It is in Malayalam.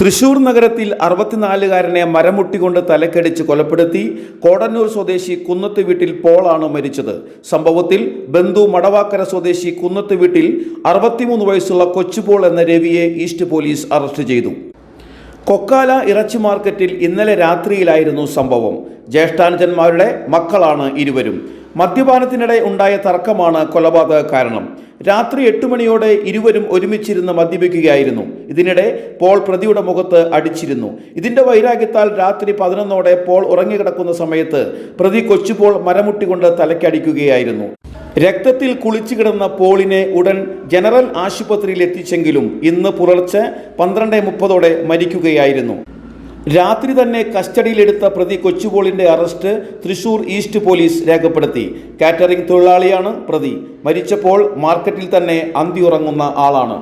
തൃശൂർ നഗരത്തിൽ അറുപത്തിനാലുകാരനെ മരമുട്ടികൊണ്ട് തലക്കടിച്ച് കൊലപ്പെടുത്തി കോടന്നൂർ സ്വദേശി കുന്നത്ത് വീട്ടിൽ പോളാണ് മരിച്ചത്. സംഭവത്തിൽ ബന്ധു മടവാക്കര സ്വദേശി കുന്നത്ത് വീട്ടിൽ അറുപത്തിമൂന്ന് വയസ്സുള്ള കൊച്ചുപോൾ എന്ന രവിയെ ഈസ്റ്റ് പോലീസ് അറസ്റ്റ് ചെയ്തു. കൊക്കാല ഇറച്ചി മാർക്കറ്റിൽ ഇന്നലെ രാത്രിയിലായിരുന്നു സംഭവം. ജ്യേഷ്ഠാനുജന്മാരുടെ മക്കളാണ് ഇരുവരും. മദ്യപാനത്തിനിടെ ഉണ്ടായ തർക്കമാണ് കൊലപാതക കാരണം. രാത്രി എട്ട് മണിയോടെ ഇരുവരും ഒരുമിച്ചിരുന്ന് മദ്യപിക്കുകയായിരുന്നു. ഇതിനിടെ പോൾ പ്രതിയുടെ മുഖത്ത് അടിച്ചിരുന്നു. ഇതിന്റെ വൈരാഗ്യത്താൽ രാത്രി പതിനൊന്നോടെ പോൾ ഉറങ്ങിക്കിടക്കുന്ന സമയത്ത് പ്രതി കൊച്ചുപോൾ മരമുട്ടികൊണ്ട് തലക്കടിക്കുകയായിരുന്നു രക്തത്തിൽ കുളിച്ചു കിടന്ന പോളിനെ ഉടൻ ജനറൽ ആശുപത്രിയിൽ എത്തിച്ചെങ്കിലും ഇന്ന് പുലർച്ചെ പന്ത്രണ്ട് മുപ്പതോടെ മരിക്കുകയായിരുന്നു. രാത്രി തന്നെ കസ്റ്റഡിയിലെടുത്ത പ്രതി കൊച്ചുപോളിന്റെ അറസ്റ്റ് തൃശൂർ ഈസ്റ്റ് പോലീസ് രേഖപ്പെടുത്തി. കാറ്ററിംഗ് തൊഴിലാളിയാണ് പ്രതി. മരിച്ചപ്പോൾ മാർക്കറ്റിൽ തന്നെ അന്തിയുറങ്ങുന്ന ആളാണ്.